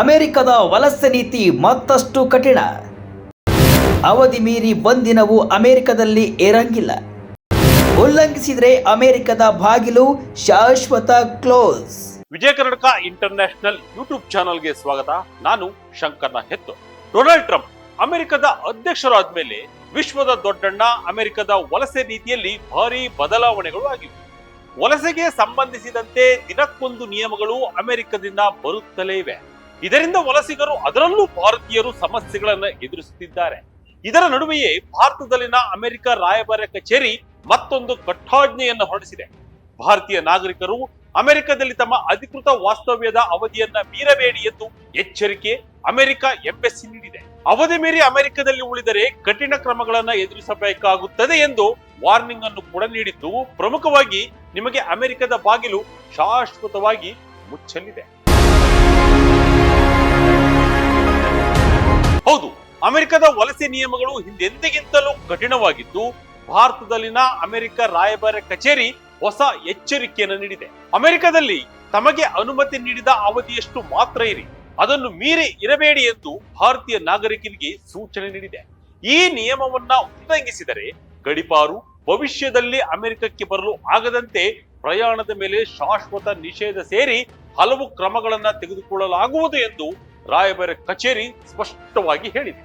ಅಮೆರಿಕದ ವಲಸೆ ನೀತಿ ಮತ್ತಷ್ಟು ಕಠಿಣ. ಅವಧಿ ಮೀರಿ ಬಂದಿನವು ಅಮೆರಿಕದಲ್ಲಿ ಇರಂಗಿಲ್ಲ ಉಲ್ಲಂಘಿಸಿದರೆ ಅಮೆರಿಕದ ಬಾಗಿಲು ಶಾಶ್ವತ close. Vijaya Karnataka international YouTube ಚಾನಲ್ಗೆ ಸ್ವಾಗತ. ನಾನು ಶಂಕರ್ನ ಹೆತ್ತು. ಡೊನಾಲ್ಡ್ ಟ್ರಂಪ್ ಅಮೆರಿಕದ ಅಧ್ಯಕ್ಷರಾದ ಮೇಲೆ ವಿಶ್ವದ ದೊಡ್ಡಣ್ಣ ಅಮೆರಿಕದ ವಲಸೆ ನೀತಿಯಲ್ಲಿ ಭಾರಿ ಬದಲಾವಣೆಗಳು ಆಗಿವೆ. ವಲಸೆಗೆ ಸಂಬಂಧಿಸಿದಂತೆ ದಿನಕ್ಕೊಂದು ನಿಯಮಗಳು ಅಮೆರಿಕದಿಂದ ಬರುತ್ತಲೇ ಇವೆ. ಇದರಿಂದ ವಲಸಿಗರು ಅದರಲ್ಲೂ ಭಾರತೀಯರು ಸಮಸ್ಯೆಗಳನ್ನು ಎದುರಿಸುತ್ತಿದ್ದಾರೆ. ಇದರ ನಡುವೆಯೇ ಭಾರತದಲ್ಲಿನ ಅಮೆರಿಕ ರಾಯಭಾರ ಕಚೇರಿ ಮತ್ತೊಂದು ಕಟ್ಟಾಜ್ಞೆಯನ್ನು ಹೊರಡಿಸಿದೆ. ಭಾರತೀಯ ನಾಗರಿಕರು ಅಮೆರಿಕದಲ್ಲಿ ತಮ್ಮ ಅಧಿಕೃತ ವಾಸ್ತವ್ಯದ ಅವಧಿಯನ್ನ ಮೀರಬೇಡಿ ಎಂದು ಎಚ್ಚರಿಕೆ ಅಮೆರಿಕ ಎಂಬೆಸ್ಸಿ ನೀಡಿದೆ. ಅವಧಿ ಮೀರಿ ಅಮೆರಿಕದಲ್ಲಿ ಉಳಿದರೆ ಕಠಿಣ ಕ್ರಮಗಳನ್ನು ಎದುರಿಸಬೇಕಾಗುತ್ತದೆ ಎಂದು ವಾರ್ನಿಂಗ್ ಅನ್ನು ಕೂಡ ನೀಡಿದ್ದು, ಪ್ರಮುಖವಾಗಿ ನಿಮಗೆ ಅಮೆರಿಕದ ಬಾಗಿಲು ಶಾಶ್ವತವಾಗಿ ಮುಚ್ಚಲಿದೆ. ಹೌದು, ಅಮೆರಿಕದ ವಲಸೆ ನಿಯಮಗಳು ಹಿಂದೆಂದಿಗಿಂತಲೂ ಕಠಿಣವಾಗಿದ್ದು, ಭಾರತದಲ್ಲಿನ ಅಮೆರಿಕ ರಾಯಭಾರ ಕಚೇರಿ ಹೊಸ ಎಚ್ಚರಿಕೆಯನ್ನು ನೀಡಿದೆ. ಅಮೆರಿಕದಲ್ಲಿ ತಮಗೆ ಅನುಮತಿ ನೀಡಿದ ಅವಧಿಯಷ್ಟು ಮಾತ್ರ ಇರಿ, ಅದನ್ನು ಮೀರಿ ಇರಬೇಡಿ ಎಂದು ಭಾರತೀಯ ನಾಗರಿಕರಿಗೆ ಸೂಚನೆ ನೀಡಿದೆ. ಈ ನಿಯಮವನ್ನ ಉಲ್ಲಂಘಿಸಿದರೆ ಗಡಿಪಾರು ಭವಿಷ್ಯದಲ್ಲಿ ಅಮೆರಿಕಕ್ಕೆ ಬರಲು ಆಗದಂತೆ ಪ್ರಯಾಣದ ಮೇಲೆ ಶಾಶ್ವತ ನಿಷೇಧ ಸೇರಿ ಹಲವು ಕ್ರಮಗಳನ್ನ ತೆಗೆದುಕೊಳ್ಳಲಾಗುವುದು ಎಂದು ರಾಯಭಾರ ಕಚೇರಿ ಸ್ಪಷ್ಟವಾಗಿ ಹೇಳಿದೆ.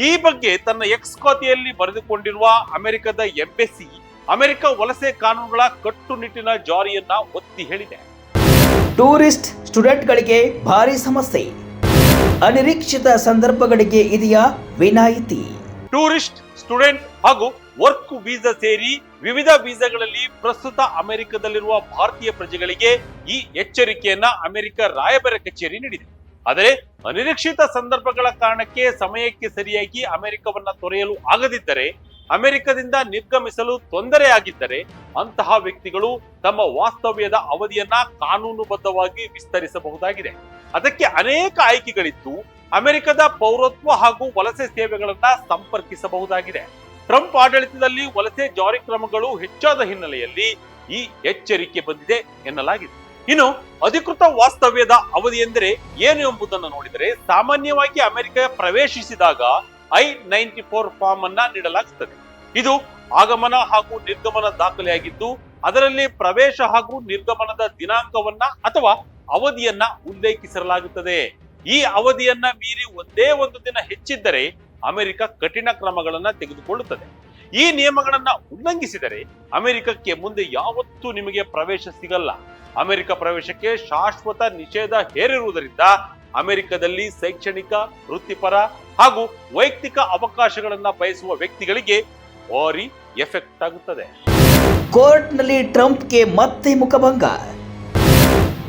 ಈ ಬಗ್ಗೆ ತನ್ನ ಎಕ್ಸ್ ಖಾತೆಯಲ್ಲಿ ಬರೆದುಕೊಂಡಿರುವ ಅಮೆರಿಕದ ಎಂಬೆಸಿ ಅಮೆರಿಕ ವಲಸೆ ಕಾನೂನುಗಳ ಕಟ್ಟುನಿಟ್ಟಿನ ಜಾರಿಯನ್ನ ಒತ್ತಿ ಹೇಳಿದೆ. ಟೂರಿಸ್ಟ್ ಸ್ಟೂಡೆಂಟ್ಗಳಿಗೆ ಭಾರಿ ಸಮಸ್ಯೆ. ಅನಿರೀಕ್ಷಿತ ಸಂದರ್ಭಗಳಿಗೆ ಇದೆಯಾ ವಿನಾಯಿತಿ. ಟೂರಿಸ್ಟ್ ಸ್ಟೂಡೆಂಟ್ ಹಾಗೂ ವರ್ಕ್ ವೀಸಾ ಸೇರಿ ವಿವಿಧ ವೀಸಾಗಳಲ್ಲಿ ಪ್ರಸ್ತುತ ಅಮೆರಿಕದಲ್ಲಿರುವ ಭಾರತೀಯ ಪ್ರಜೆಗಳಿಗೆ ಈ ಎಚ್ಚರಿಕೆಯನ್ನ ಅಮೆರಿಕ ರಾಯಭಾರ ಕಚೇರಿ ನೀಡಿದೆ. ಆದರೆ ಅನಿರೀಕ್ಷಿತ ಸಂದರ್ಭಗಳ ಕಾರಣಕ್ಕೆ ಸಮಯಕ್ಕೆ ಸರಿಯಾಗಿ ಅಮೆರಿಕವನ್ನ ತೊರೆಯಲು ಆಗದಿದ್ದರೆ ಅಮೆರಿಕದಿಂದ ನಿರ್ಗಮಿಸಲು ತೊಂದರೆಯಾಗಿದ್ದರೆ ಅಂತಹ ವ್ಯಕ್ತಿಗಳು ತಮ್ಮ ವಾಸ್ತವ್ಯದ ಅವಧಿಯನ್ನ ಕಾನೂನುಬದ್ಧವಾಗಿ ವಿಸ್ತರಿಸಬಹುದಾಗಿದೆ. ಅದಕ್ಕೆ ಅನೇಕ ಆಯ್ಕೆಗಳಿದ್ದು ಅಮೆರಿಕದ ಪೌರತ್ವ ಹಾಗೂ ವಲಸೆ ಸೇವೆಗಳನ್ನ ಸಂಪರ್ಕಿಸಬಹುದಾಗಿದೆ. ಟ್ರಂಪ್ ಆಡಳಿತದಲ್ಲಿ ವಲಸೆ ಜಾರಿ ಕ್ರಮಗಳು ಹೆಚ್ಚಾದ ಹಿನ್ನೆಲೆಯಲ್ಲಿ ಈ ಎಚ್ಚರಿಕೆ ಬಂದಿದೆ ಎನ್ನಲಾಗಿದೆ. ಇನ್ನು ಅಧಿಕೃತ ವಾಸ್ತವ್ಯದ ಅವಧಿ ಎಂದರೆ ಏನು ಎಂಬುದನ್ನು ನೋಡಿದರೆ ಸಾಮಾನ್ಯವಾಗಿ ಅಮೆರಿಕ ಪ್ರವೇಶಿಸಿದಾಗ ಐ ನೈಂಟಿ ಫೋರ್ ಫಾರ್ಮ್ ಅನ್ನ ನೀಡಲಾಗುತ್ತದೆ ಇದು ಆಗಮನ ಹಾಗೂ ನಿರ್ಗಮನ ದಾಖಲೆಯಾಗಿದ್ದು, ಅದರಲ್ಲಿ ಪ್ರವೇಶ ಹಾಗೂ ನಿರ್ಗಮನದ ದಿನಾಂಕವನ್ನ ಅಥವಾ ಅವಧಿಯನ್ನ ಉಲ್ಲೇಖಿಸಲಾಗುತ್ತದೆ ಈ ಅವಧಿಯನ್ನ ಮೀರಿ ಒಂದೇ ಒಂದು ದಿನ ಹೆಚ್ಚಿದ್ದರೆ ಅಮೆರಿಕ ಕಠಿಣ ಕ್ರಮಗಳನ್ನ ತೆಗೆದುಕೊಳ್ಳುತ್ತದೆ. ಈ ನಿಯಮಗಳನ್ನ ಉಲ್ಲಂಘಿಸಿದರೆ ಅಮೆರಿಕಕ್ಕೆ ಮುಂದೆ ಯಾವತ್ತೂ ನಿಮಗೆ ಪ್ರವೇಶ ಸಿಗಲ್ಲ. ಅಮೆರಿಕ ಪ್ರವೇಶಕ್ಕೆ ಶಾಶ್ವತ ನಿಷೇಧ ಹೇರಿರುವುದರಿಂದ ಅಮೆರಿಕದಲ್ಲಿ ಶೈಕ್ಷಣಿಕ ವೃತ್ತಿಪರ ಹಾಗೂ ವೈಯಕ್ತಿಕ ಅವಕಾಶಗಳನ್ನ ಬಯಸುವ ವ್ಯಕ್ತಿಗಳಿಗೆ ಭಾರಿ ಎಫೆಕ್ಟ್ ಆಗುತ್ತದೆ. ಕೋರ್ಟ್ನಲ್ಲಿ ಟ್ರಂಪ್ಗೆ ಮತ್ತೆ ಮುಖಭಂಗ.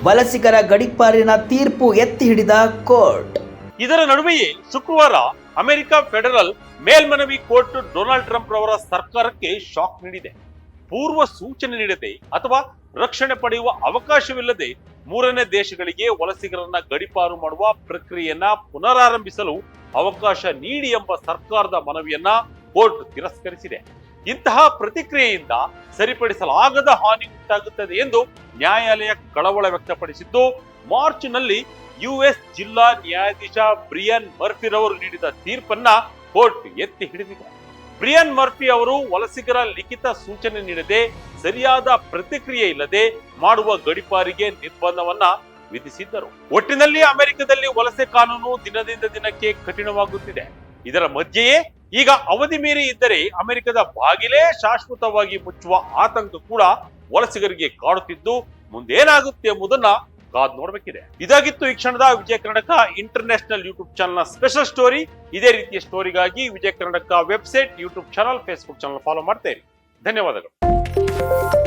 ವಲಸಿಗರ ಗಡಿಪಾರಿನ ತೀರ್ಪು ಎತ್ತಿ ಹಿಡಿದ ಕೋರ್ಟ್. ಇದರ ನಡುವೆಯೇ ಶುಕ್ರವಾರ ಅಮೆರಿಕ ಫೆಡರಲ್ ಮೇಲ್ಮನವಿ ಕೋರ್ಟ್ ಡೊನಾಲ್ಡ್ ಟ್ರಂಪ್ ರವರ ಸರ್ಕಾರಕ್ಕೆ ಶಾಕ್ ನೀಡಿದೆ. ಪೂರ್ವ ಸೂಚನೆ ನೀಡದೆ ಅಥವಾ ರಕ್ಷಣೆ ಪಡೆಯುವ ಅವಕಾಶವಿಲ್ಲದೆ ಮೂರನೇ ದೇಶಗಳಿಗೆ ವಲಸಿಗರನ್ನ ಗಡಿಪಾರು ಮಾಡುವ ಪ್ರಕ್ರಿಯೆಯನ್ನ ಪುನರಾರಂಭಿಸಲು ಅವಕಾಶ ನೀಡಿ ಎಂಬ ಸರ್ಕಾರದ ಮನವಿಯನ್ನ ಕೋರ್ಟ್ ತಿರಸ್ಕರಿಸಿದೆ. ಇಂತಹ ಪ್ರತಿಕ್ರಿಯೆಯಿಂದ ಸರಿಪಡಿಸಲಾಗದ ಹಾನಿ ಉಂಟಾಗುತ್ತದೆ ಎಂದು ನ್ಯಾಯಾಲಯ ಕಳವಳ ವ್ಯಕ್ತಪಡಿಸಿದ್ದು, ಮಾರ್ಚ್ನಲ್ಲಿ ಯುಎಸ್ ಜಿಲ್ಲಾ ನ್ಯಾಯಾಧೀಶ ಬ್ರಿಯನ್ ಮರ್ಫಿರವರು ನೀಡಿದ ತೀರ್ಪನ್ನ ಕೋರ್ಟ್ ಎತ್ತಿ ಹಿಡಿದಿದೆ. ಬ್ರಿಯನ್ ಮರ್ಫಿ ಅವರು ವಲಸಿಗರ ಲಿಖಿತ ಸೂಚನೆ ನೀಡದೆ ಸರಿಯಾದ ಪ್ರತಿಕ್ರಿಯೆ ಇಲ್ಲದೆ ಮಾಡುವ ಗಡಿಪಾರಿಗೆ ನಿರ್ಬಂಧವನ್ನ ವಿಧಿಸಿದ್ದರು. ಒಟ್ಟಿನಲ್ಲಿ ಅಮೆರಿಕದಲ್ಲಿ ವಲಸೆ ಕಾನೂನು ದಿನದಿಂದ ದಿನಕ್ಕೆ ಕಠಿಣವಾಗುತ್ತಿದೆ. ಇದರ ಮಧ್ಯೆಯೇ ಈಗ ಅವಧಿ ಮೀರಿ ಇದ್ದರೆ ಅಮೆರಿಕದ ಬಾಗಿಲೇ ಶಾಶ್ವತವಾಗಿ ಮುಚ್ಚುವ ಆತಂಕ ಕೂಡ ವಲಸಿಗರಿಗೆ ಕಾಡುತ್ತಿದ್ದು, ಮುಂದೇನಾಗುತ್ತೆ ಎಂಬುದನ್ನ ಕಾದ್ ನೋಡ್ಬೇಕಿದೆ. ಇದಾಗಿತ್ತು ಈ ಕ್ಷಣದ Vijaya Karnataka international YouTube channel special story. ಇದೇ ರೀತಿಯ ಸ್ಟೋರಿಗಾಗಿ Vijaya Karnataka website, YouTube channel, Facebook channel follow ಮಾಡ್ತಾ ಇರಿ. ಧನ್ಯವಾದಗಳು.